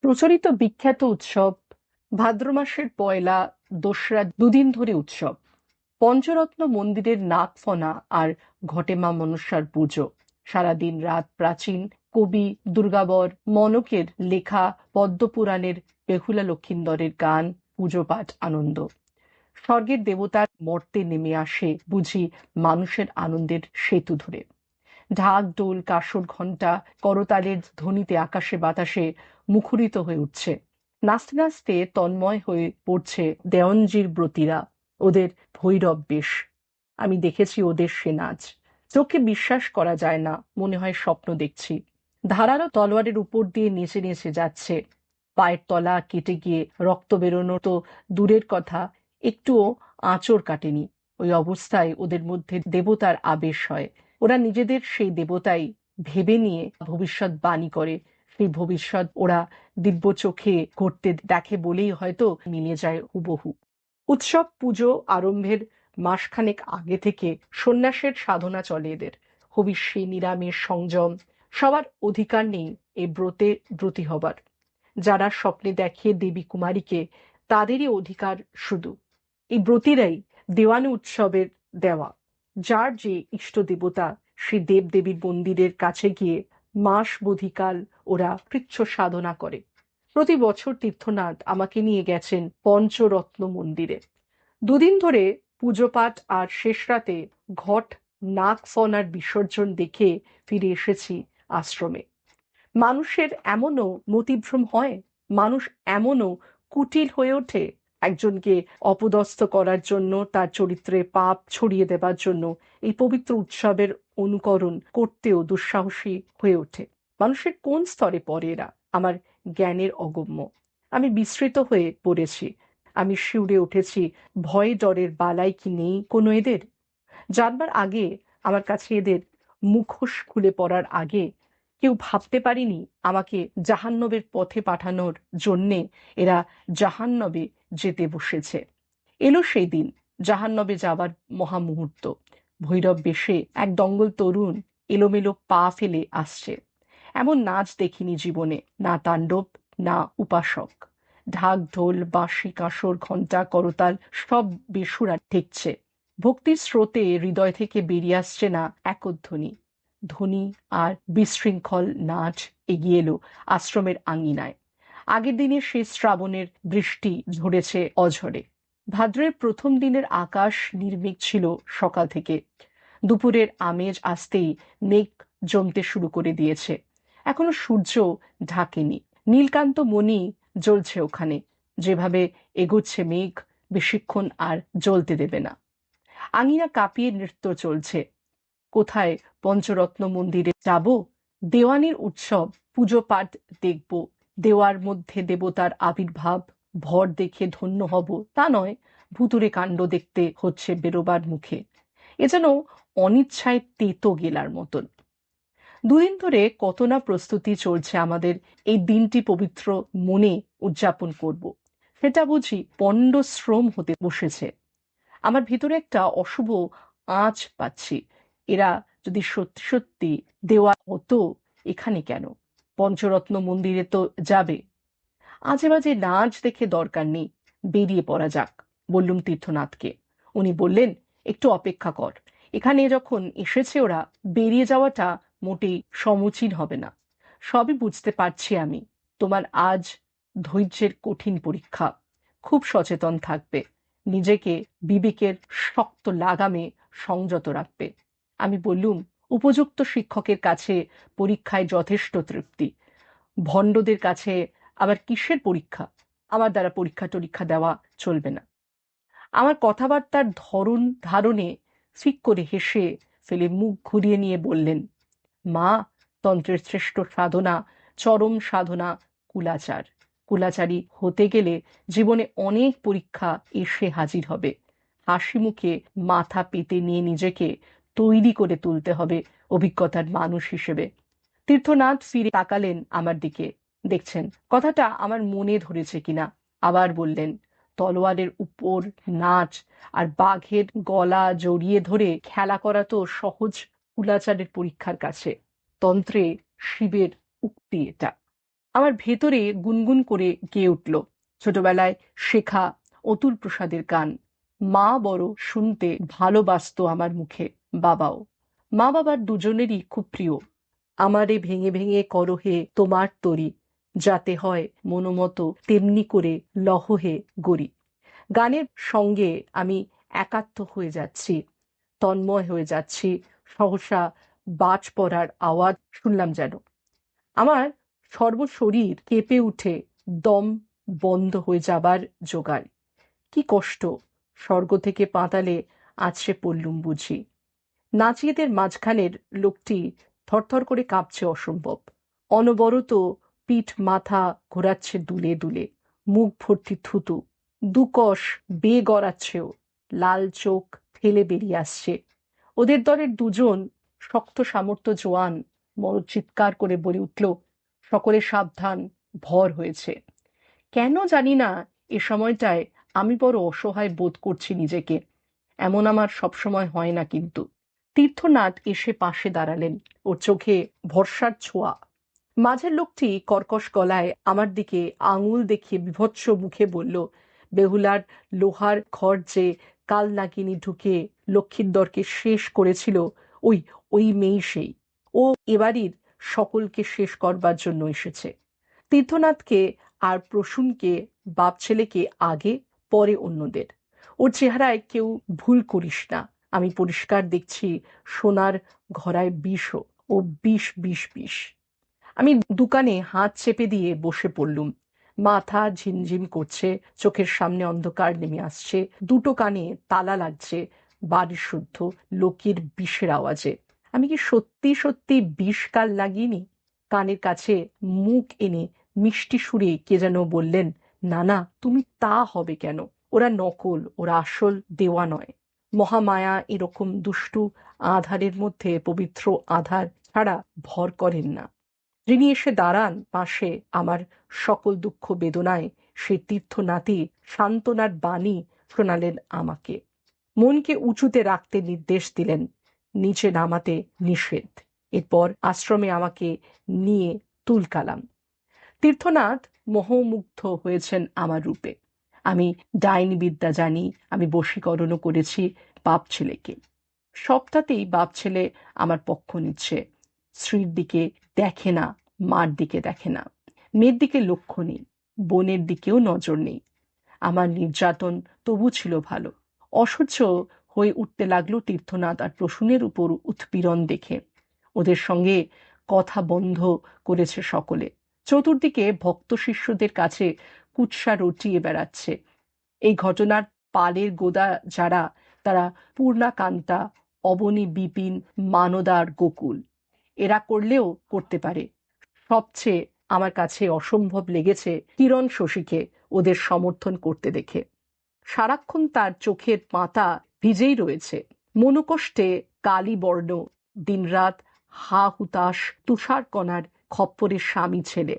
প্রচলিত বিখ্যাত উৎসব ভাদ্র মাসের পয়লা দোসরা দুদিন ধরে উৎসব। পঞ্চরত্ন মন্দিরের নাক নাগফনা আর ঘটে মা মনসার পুজো। সারাদিন রাত প্রাচীন, কবি, দুর্গাবর, মনকের লেখা, পদ্মপুরাণের বেহুলা লক্ষিন্দরের গান, পুজো পাঠ আনন্দ। স্বর্গের দেবতার মর্তে নেমে আসে বুঝি মানুষের আনন্দের সেতু ধরে। ঢাক ডোল কাসর, ঘণ্টা, করতালের ধ্বনিতে আকাশে বাতাসে মুখরিত হয়ে উঠছে। নাচতে নাচতে তন্ময় হয়ে পড়ছে দেওয়ানজির ব্রতীরা, ওদের ভৈরব বেশ। আমি দেখেছি ওদের সে নাচ। চোখে বিশ্বাস করা যায় না, মনে হয় স্বপ্ন দেখছি। ধারালো তলোয়ারের উপর দিয়ে নেচে নেচে যাচ্ছে। পায়ের তলা কেটে গিয়ে রক্ত বেরোনো তো দূরের কথা, একটুও আঁচড় কাটেনি। ওই অবস্থায় ওদের মধ্যে দেবতার আবেশ হয়। ওরা নিজেদের সেই দেবতাই ভেবে নিয়ে ভবিষ্যৎ বাণী করে। সেই ভবিষ্যৎ ওরা দিব্য চোখে করতে দেখে বলেই হয়তো মিলে যায় হুবহু। উৎসব পুজো আরম্ভের মাসখানেক আগে থেকে সন্ন্যাসের সাধনা চলে এদের। হবিষ্যি নিরামিষ সংযম, সবার অধিকার নেই এই ব্রতে ব্রতী হবার। যারা স্বপ্নে দেখে দেবী কুমারীকে, তাদেরই অধিকার শুধু। এই ব্রতীরাই দেওয়ানি উৎসবের দেওয়া। যার যে ইষ্ট দেবতা সেই দেবদেবীর মন্দিরের কাছে গিয়ে মাস বোধিকাল ওরা কৃচ্ছ সাধনা করে। প্রতি বছর তীর্থনাথ আমাকে নিয়ে গেছেন পঞ্চরত্ন মন্দিরে। দুদিন ধরে পুজো পাঠ আর শেষ রাতে ঘট নাক ফনার বিসর্জন দেখে ফিরে এসেছি আশ্রমে। মানুষের এমনও মতিভ্রম হয়? মানুষ এমনও কুটিল হয়ে ওঠে? একজনকে অপদস্থ করার জন্য, তার চরিত্রে পাপ ছড়িয়ে দেবার জন্য এই পবিত্র উৎসবের অনুকরণ করতেও দুঃসাহসী হয়ে ওঠে। মানুষের কোন স্তরে পড়ে এরা? আমার জ্ঞানের অগম্য। আমি বিস্মৃত হয়ে পড়েছি। আমি শিউরে উঠেছি। ভয়ে ডরের বালাই কি নেই কোনো এদের? জানবার আগে আমার কাছে এদের মুখোশ খুলে পড়ার আগে কেউ ভাবতে পারিনি আমাকে জাহান্নবের পথে পাঠানোর জন্যে এরা জাহান্নবে যেতে বসেছে। এলো সেই দিন, জাহান্নবে যাবার মহামুহূর্ত। ভৈরব বেশে এক দঙ্গল তরুণ এলোমেলো পা ফেলে আসছে। এমন নাচ দেখিনি জীবনে, না তাণ্ডব, না উপাসক। ঢাক, ঢোল, বাঁশি, কাঁসর, ঘণ্টা, করতাল সব বেসুরা ঠেকছে। ভক্তির স্রোতে হৃদয় থেকে বেরিয়ে আসছে না একধ্বনি। ধ্বনি আর বিশৃঙ্খল নাচ এগিয়ে এলো আশ্রমের আঙ্গিনায় আগের দিনে সেই শ্রাবণের বৃষ্টি ঝরেছে অঝরে। ভাদ্রের প্রথম দিনের আকাশ নির্মেঘ ছিল সকাল থেকে। দুপুরের আমেজ আসতেই মেঘ জমতে শুরু করে দিয়েছে। এখনও সূর্য ঢাকেনি। নীলকান্ত মণি জ্বলছে ওখানে। যেভাবে এগোচ্ছে মেঘ, বেশিক্ষণ আর জ্বলতে দেবে না। আঙিনা কাঁপিয়ে নৃত্য চলছে। কোথায় পঞ্চরত্ন মন্দিরে যাব, দেওয়ানির উৎসব পুজো পাঠ দেখব, দেওয়ার মধ্যে দেবতার আবির্ভাব, ভর দেখে ধন্য হব, তা নয় ভুতুরে কাণ্ড দেখতে হচ্ছে বেরোবার মুখে। এ যেন অনিচ্ছায় তেতো গেলার মতন। দুদিন ধরে কত না প্রস্তুতি চলছে আমাদের এই দিনটি পবিত্র মনে উদযাপন করব। সেটা বুঝি পণ্ড শ্রম হতে বসেছে। আমার ভিতরে একটা অশুভ আঁচ পাচ্ছি। এরা যদি সত্যি সত্যি দেওয়া হতো, এখানে কেন? পঞ্চরত্ন মন্দিরে তো যাবে। আজে বাজে নাচ দেখে দরকার নেই, বেরিয়ে পড়া যাক, বললুম তীর্থনাথকে। উনি বললেন, একটু অপেক্ষা কর, এখানে যখন এসেছে ওরা, বেরিয়ে যাওয়াটা মোটেই সমুচীন হবে না। সবই বুঝতে পারছি আমি, তোমার আজ ধৈর্যের কঠিন পরীক্ষা। খুব সচেতন থাকবে, নিজেকে বিবেকের শক্ত লাগামে সংযত রাখবে। আমি বললুম, উপযুক্ত শিক্ষকের কাছে পরীক্ষায় যথেষ্ট তৃপ্তি। ভণ্ডদের কাছে আবার কিসের পরীক্ষা? আমার দ্বারা পরীক্ষা টরীক্ষা দেওয়া চলবে না। আমার কথাবার্তার ধরন ধারণে ফিক করে হেসে ফেলে মুখ ঘুরিয়ে নিয়ে বললেন, মা, তন্ত্রের শ্রেষ্ঠ সাধনা, চরম সাধনা কুলাচার। কুলাচারী হতে গেলে জীবনে অনেক পরীক্ষা এসে হাজির হবে। হাসি মুখে মাথা পেতে নিয়ে নিজেকে তৈরি করে তুলতে হবে অভিজ্ঞতার মানুষ হিসেবে। তীর্থনাথ ফিরে তাকালেন আমার দিকে। দেখছেন, কথাটা আমার মনে ধরেছে কিনা। আবার বললেন, তলোয়ারের উপর নাচ আর বাঘের গলা জড়িয়ে ধরে খেলা করা তো সহজ কুলাচারের পরীক্ষার কাছে। তন্ত্রে শিবের উক্তি এটা। আমার ভেতরে গুনগুন করে গেয়ে উঠল। ছোটবেলায় শেখা অতুল প্রসাদের গান। মা বড় শুনতে ভালোবাসত আমার মুখে বাবাও। মা বাবার দুজনেরই খুব প্রিয়। আমারে ভেঙে ভেঙে করহে তোমার তরি, যাতে হয় মনোমতো তেমনি করে লহহে গড়ি গানের সঙ্গে আমি একাত্ম হয়ে যাচ্ছি, তন্ময় হয়ে যাচ্ছি, সহসা বাজ পড়ার আওয়াজ শুনলাম যেন। আমার সর্বশরীর কেঁপে উঠে, দম বন্ধ হয়ে যাবার জোগাড়। কি কষ্ট! স্বর্গ থেকে পাতালে আছড়ে পড়লুম বুঝি। নাচিয়েদের মাঝখানের লোকটি থরথর করে কাঁপছে অসম্ভব। অনবরত পিঠ মাথা ঘোরাচ্ছে দুলে দুলে, মুখ ভর্তি থুতু, দুকশ বে গড়াচ্ছেও লাল চোখ ফেলে বেরিয়ে আসছে। ওদের দলের দুজন শক্ত সামর্থ্য জোয়ান বড় চিৎকার করে বলে উঠল, সকলে সাবধান, ভর হয়েছে। কেন জানি না এ সময়টায় আমি বড় অসহায় বোধ করছি নিজেকে। এমন আমার সবসময় হয় না কিন্তু। তীর্থনাথ এসে পাশে দাঁড়ালেন। ওর চোখে ভরসার ছোঁয়া। মাঝের লোকটি কর্কশ গলায় আমার দিকে আঙুল দেখিয়ে বিভৎস মুখে বলল, বেহুলার লোহার ঘর যে কাল নাগিনী ঢুকে লক্ষ্মীদ্দরকে শেষ করেছিল, ওই ওই মেয়ে সেই। ও এবাড়ির সকলকে শেষ করবার জন্য এসেছে। তীর্থনাথকে আর প্রসূনকে বাপ ছেলেকে আগে পরে অন্যদের। ওর চেহারায় কেউ ভুল করিস না। আমি পরিষ্কার দেখছি সোনার ঘরায় বিষও ও বিষ বিষ বিষ। আমি দোকানে হাত চেপে দিয়ে বসে পড়লুম। মাথা ঝিমঝিম করছে, চোখের সামনে অন্ধকার নেমে আসছে, দুটো কানে তালা লাগছে, বাড়ি শুদ্ধ, লোকের বিষের আওয়াজে। আমি কি সত্যি সত্যি বিষ কাল লাগিনি কানের কাছে মুখ এনে মিষ্টি সুরে কে যেন বললেন না না, তুমি তা হবে কেন? ওরা নকল, ওরা আসল দেওয়া নয়। মহামায়া এরকম দুষ্টু আধারের মধ্যে পবিত্র আধার ছাড়া ভর করেন না। যিনি এসে দাঁড়ান পাশে আমার সকল দুঃখ বেদনায়, সে তীর্থনাথী সান্ত্বনার বাণী শোনালেন আমাকে। মনকে উঁচুতে রাখতে নির্দেশ দিলেন, নিচে নামাতে নিষেধ। এরপর আশ্রমে আমাকে নিয়ে তুলকালাম। তীর্থনাথ মোহমুগ্ধ হয়েছেন আমার রূপে। আমি ডাইনি বিদ্যা জানি, আমি বশীকরণও করেছি বাপ ছেলেকে। সবটাতেই বাপ ছেলে আমার পক্ষ নিচ্ছে। স্ত্রীর দিকে দেখে না, মার দিকে দেখে না। মেয়ের দিকে লক্ষ্য নেই, বোনের দিকেও নজর নেই। আমার নির্যাতন তবু ছিল ভালো। অসহ্য হয়ে উঠতে লাগল তীর্থনাথ আর প্রসূনের উপর উৎপীড়ন দেখে। ওদের সঙ্গে কথা বন্ধ করেছে সকলে। চতুর্দিকে ভক্ত শিষ্যদের কাছে কুৎসা রটিয়ে বেড়াচ্ছে। এই ঘটনার পালের গোদা যারা, তারা পূর্ণাকান্তা, অবনী বিপিন, মানদার, গোকুল। এরা করলেও করতে পারে। সবচেয়ে আমার কাছে অসম্ভব লেগেছে কিরণ শশীকে ওদের সমর্থন করতে দেখে। সারাক্ষণ তার চোখের পাতা ভিজেই রয়েছে। মনোকষ্টে কালী বর্ণ দিনরাত হা হুতাশ তুষার কণার খপ্পরের স্বামী ছেলে।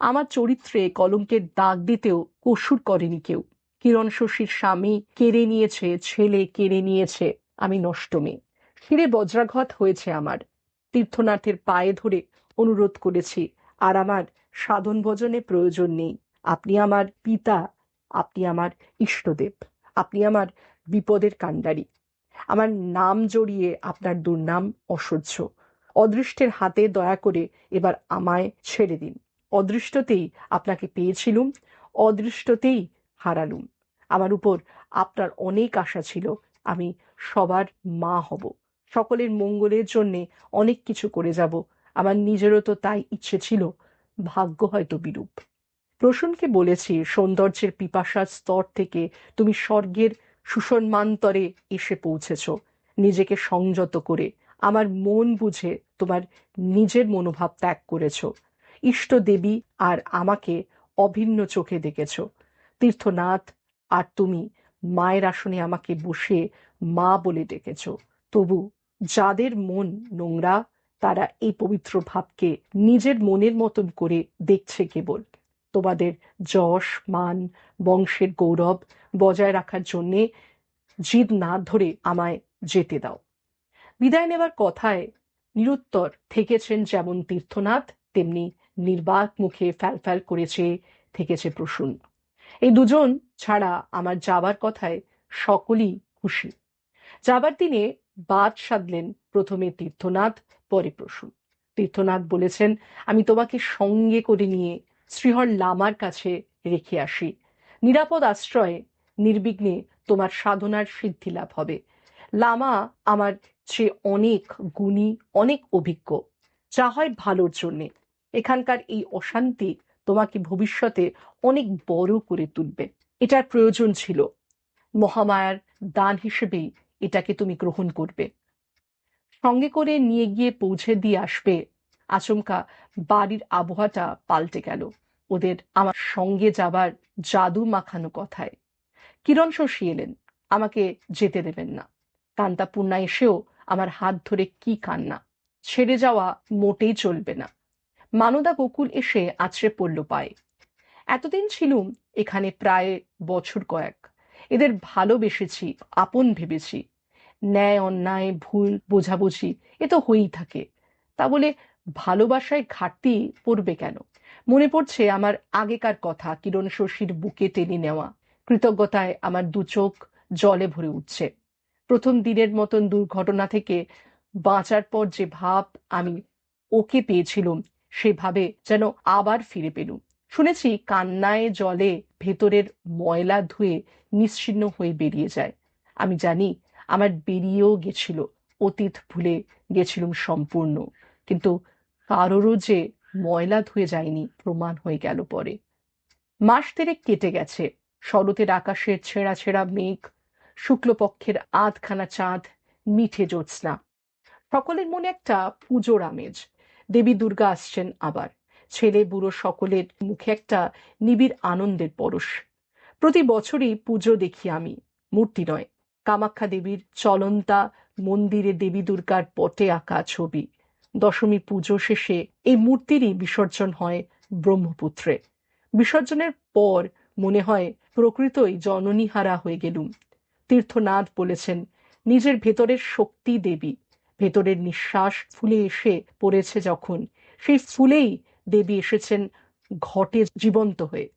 আমার চরিত্রে কলঙ্কের দাগ দিতেও কসুর করেনি কেউ। কিরণ শশীর স্বামী কেড়ে নিয়েছে, ছেলে কেড়ে নিয়েছে, আমি নষ্ট মেয়ে। শিরে বজ্রাঘাত হয়েছে আমার। তীর্থনাথের পায়ে ধরে অনুরোধ করেছি, আর আমার সাধন ভজনে প্রয়োজন নেই। আপনি আমার পিতা, আপনি আমার ইষ্টদেব, আপনি আমার বিপদের কাণ্ডারি। আমার নাম জড়িয়ে আপনার দুর্নাম অসহ্য। অদৃষ্টের হাতে দয়া করে এবার আমায় ছেড়ে দিন। অদৃষ্টতেই আপনাকে পেয়েছিলুম, অদৃষ্টতেই হারালুম। আমার উপর আপনার অনেক আশা ছিল, আমি সবার মা হব। সকলের মঙ্গলের জন্যে অনেক কিছু করে যাব। আমার নিজেরও তো তাই ইচ্ছে ছিল, ভাগ্য হয়তো বিরূপ। প্রসূনকে বলেছি, সৌন্দর্যের পিপাসার স্তর থেকে তুমি স্বর্গের সুসম্মান্তরে এসে পৌঁছেছ। নিজেকে সংযত করে আমার মন বুঝে তোমার নিজের মনোভাব ত্যাগ করেছ। ইষ্ট দেবী আর আমাকে অভিন্ন চোখে দেখেছ। তীর্থনাথ আর তুমি মায়ের আসনে আমাকে বসে মা বলে ডেকেছ। তবু যাদের মন নোংরা, তারা এই পবিত্র ভাবকে নিজের মনের মতন করে দেখছে কেবল। তোমাদের যশ, মান, বংশের গৌরব বজায় রাখার জন্যে জিদ না ধরে আমায় যেতে দাও। বিদায় নেবার কথায় নিরুত্তর থেকেছেন যেমন তীর্থনাথ, তেমনি নির্বাক মুখে ফ্যাল করেছে, থেকেছে প্রসূন। এই দুজন ছাড়া আমার যাবার কথায় সকলেই খুশি। যাবার দিনে বাদ সাধলেন প্রথমে তীর্থনাথ, পরে প্রসূন। তীর্থনাথ বলেছেন, আমি তোমাকে সঙ্গে করে নিয়ে শ্রীহর লামার কাছে রেখে আসি। নিরাপদ আশ্রয়ে, নির্বিঘ্নে তোমার সাধনার সিদ্ধি লাভ হবে। লামা আমার চেয়ে অনেক গুণী, অনেক অভিজ্ঞ। যা হয় ভালোর জন্যে। এখানকার এই অশান্তি তোমাকে ভবিষ্যতে অনেক বড় করে তুলবে। এটার প্রয়োজন ছিল। মহামায়ার দান হিসেবেই এটাকে তুমি গ্রহণ করবে। সঙ্গে করে নিয়ে গিয়ে পৌঁছে দিয়ে আসবে। আচমকা বাড়ির আবহাওয়াটা পাল্টে গেল। ওদের আমার সঙ্গে যাবার জাদু মাখানো কথায়। কিরণ শশী এলেন। আমাকে যেতে দেবেন না। কান্তাপূর্ণা এসেও আমার হাত ধরে কি কান্না? ছেড়ে যাওয়া মোটেই চলবে না। মানদা গোকুল এসে আছড়ে পড়ল পায়ে। এতদিন ছিলুম এখানে প্রায় বছর কয়েক। এদের ভালোবেসেছি, আপন ভেবেছি। ন্যায়, অন্যায়, ভুল, বোঝাবুঝি, এ তো হয়েই থাকে। তা বলে ভালোবাসায় ঘাটতি পড়বে কেন? মনে পড়ছে আমার আগেকার কথা কিরণ শশীর বুকে টেনে নেওয়া। কৃতজ্ঞতায় আমার দু চোখ জলে ভরে উঠছে। প্রথম দিনের মতন দুর্ঘটনা থেকে বাঁচার পর যে ভাব আমি ওকে পেয়েছিলাম, সেভাবে যেন আবার ফিরে পেলুম। শুনেছি কান্নায় জলে ভেতরের ময়লা ধুয়ে নিশ্চিন্ন হয়ে বেরিয়ে যায়। আমি জানি আমার বেরিয়েও গেছিল, অতীত ভুলে গেছিলুম সম্পূর্ণ। কিন্তু কারোরও যে ময়লা ধুয়ে যায়নি প্রমাণ হয়ে গেল পরে। মাস তেরেক কেটে গেছে, শরতের আকাশের ছেঁড়া ছেঁড়া মেঘ শুক্লপক্ষের আধখানা চাঁদ, মিঠে জ্যোৎস্না। সকলের মনে একটা পুজোর আমেজ। দেবী দুর্গা আসছেন আবার। ছেলে, বুড়ো সকলের মুখে একটা নিবিড় আনন্দের পরশ। প্রতি বছরই পুজো দেখি আমি, মূর্তি নয়। কামাখ্যা দেবীর চলন্তা, মন্দিরে দেবী দুর্গার পটে আঁকা ছবি। দশমী পুজো শেষে এই মূর্তিরই বিসর্জন হয় ব্রহ্মপুত্রে। বিসর্জনের পর মনে হয় প্রকৃতই জননীহারা হয়ে গেলুম। তীর্থনাথ বলেছেন, নিজের ভেতরের শক্তি দেবী। ভেতরের নিঃশ্বাস ফুলে এসে পড়েছে যখন, সেই ফুলেই দেবী এসেছেন ঘটে জীবন্ত হয়ে।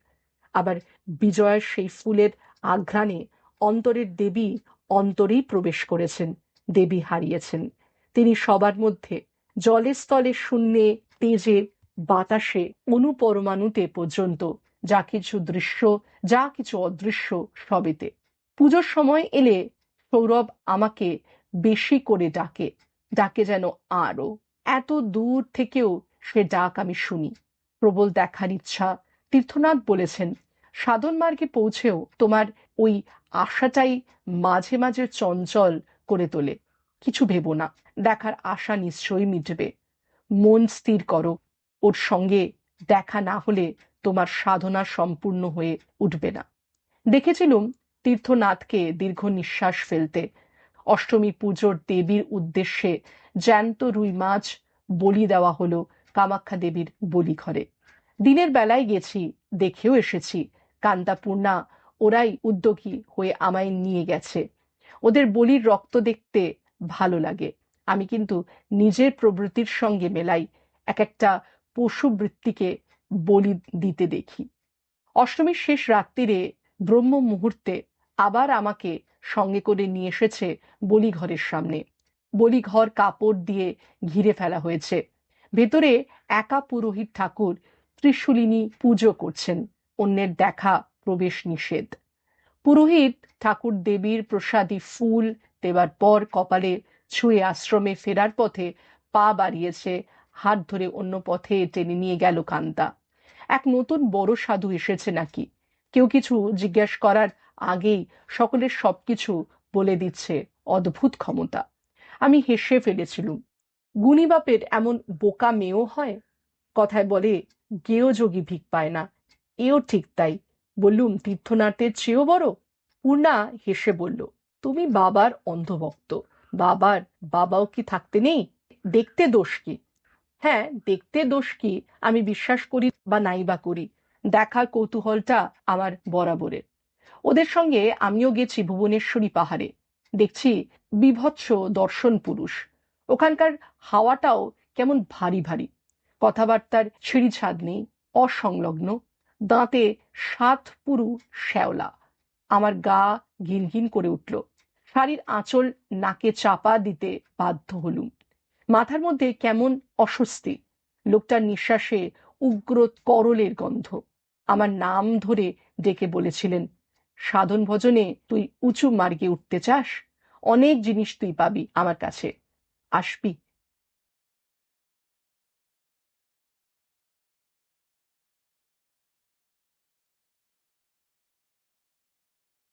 আবার বিজয়ের সেই ফুলের আঘ্রাণে অন্তরের দেবী অন্তরেই প্রবেশ করেছেন, দেবী হারিয়েছেন। তিনি সবার মধ্যে জলে স্থলে শূন্যে, তেজে, বাতাসে অনুপরমাণুতে পর্যন্ত, যা কিছু দৃশ্য, যা কিছু অদৃশ্য সবেতে। পুজোর সময় এলে সৌরভ আমাকে বেশি করে ডাকে ডাকে যেন আরও। এত দূর থেকেও সে ডাক আমি শুনি। প্রবল দেখার ইচ্ছা। তীর্থনাথ বলেছেন, সাধন মার্গে পৌঁছেও তোমার ওই আশাটাই মাঝে মাঝে চঞ্চল করে তোলে। কিছু ভেবো না, দেখার আশা নিশ্চয়ই মিটবে। মন স্থির করো, ওর সঙ্গে দেখা না হলে তোমার সাধনা সম্পূর্ণ হয়ে উঠবে না। দেখেছিলুম তীর্থনাথকে দীর্ঘ নিঃশ্বাস ফেলতে। অষ্টমী পুজোর দেবীর উদ্দেশ্যে জ্যান্ত রুই মাছ বলি দেওয়া হলো কামাখ্যা দেবীর বলি ঘরে দিনের বেলায় গেছি, দেখেও এসেছি কান্তাপূর্ণা ওরাই উদ্যোগী হয়ে আমায় নিয়ে গেছে। ওদের বলির রক্ত দেখতে ভালো লাগে। আমি কিন্তু নিজের প্রবৃত্তির সঙ্গে মেলাই এক একটা পশু বৃত্তিকে বলি দিতে দেখি। অষ্টমীর শেষ রাত্রিরে ব্রহ্ম মুহূর্তে আবার আমাকে সঙ্গে করে নিয়ে এসেছে বলিঘরের সামনে। বলিঘর কাপড় দিয়ে ঘিরে ফেলা হয়েছে। ভেতরে একা পুরোহিত ঠাকুর ত্রিশুলিনী পুজো করছেন। অন্যের দেখা প্রবেশ নিষেধ। পুরোহিত ঠাকুর দেবীর প্রসাদী ফুল দেবার পর কপালে ছুঁয়ে আশ্রমে ফেরার পথে পা বাড়িয়েছে, হাত ধরে অন্য পথে টেনে নিয়ে গেল কান্তা। এক নতুন বড় সাধু এসেছে নাকি? কেউ কিছু জিজ্ঞেস করার আগেই সকলের সবকিছু বলে দিচ্ছে অদ্ভুত ক্ষমতা। আমি হেসে ফেলেছিলুম গুণীবাপের এমন বোকা মেয়েও হয়? কথায় বলে গেও যোগী ভিক পায় না। এও ঠিক তাই, বললুম, তীর্থনাথের চেয়েও বড়? পূর্ণা হেসে বলল, তুমি বাবার অন্ধভক্ত, বাবার বাবাও কি থাকতে নেই? দেখতে দোষ কি? হ্যাঁ দেখতে দোষ কি? আমি বিশ্বাস করি বা নাই বা করি। দেখার কৌতূহলটা আমার বরাবরের। ওদের সঙ্গে আমিও গেছি ভুবনেশ্বরী পাহাড়ে। দেখছি বিভৎস দর্শন পুরুষ। ওখানকার হাওয়াটাও কেমন ভারী ভারী। কথাবার্তার ছিঁড়িছাদ নেই, অসংলগ্ন। দাঁতে সাত পুরু শ্যাওলা। আমার গা ঘিনঘিন করে উঠল। শাড়ির আঁচল নাকে চাপা দিতে বাধ্য হলুম। মাথার মধ্যে কেমন অস্বস্তি। লোকটার নিঃশ্বাসে উগ্র করলের গন্ধ। আমার নাম ধরে ডেকে বলেছিলেন, সাধন ভজনে তুই উঁচু মার্গে উঠতে চাস, অনেক জিনিস তুই পাবি আমার কাছে। আসবি?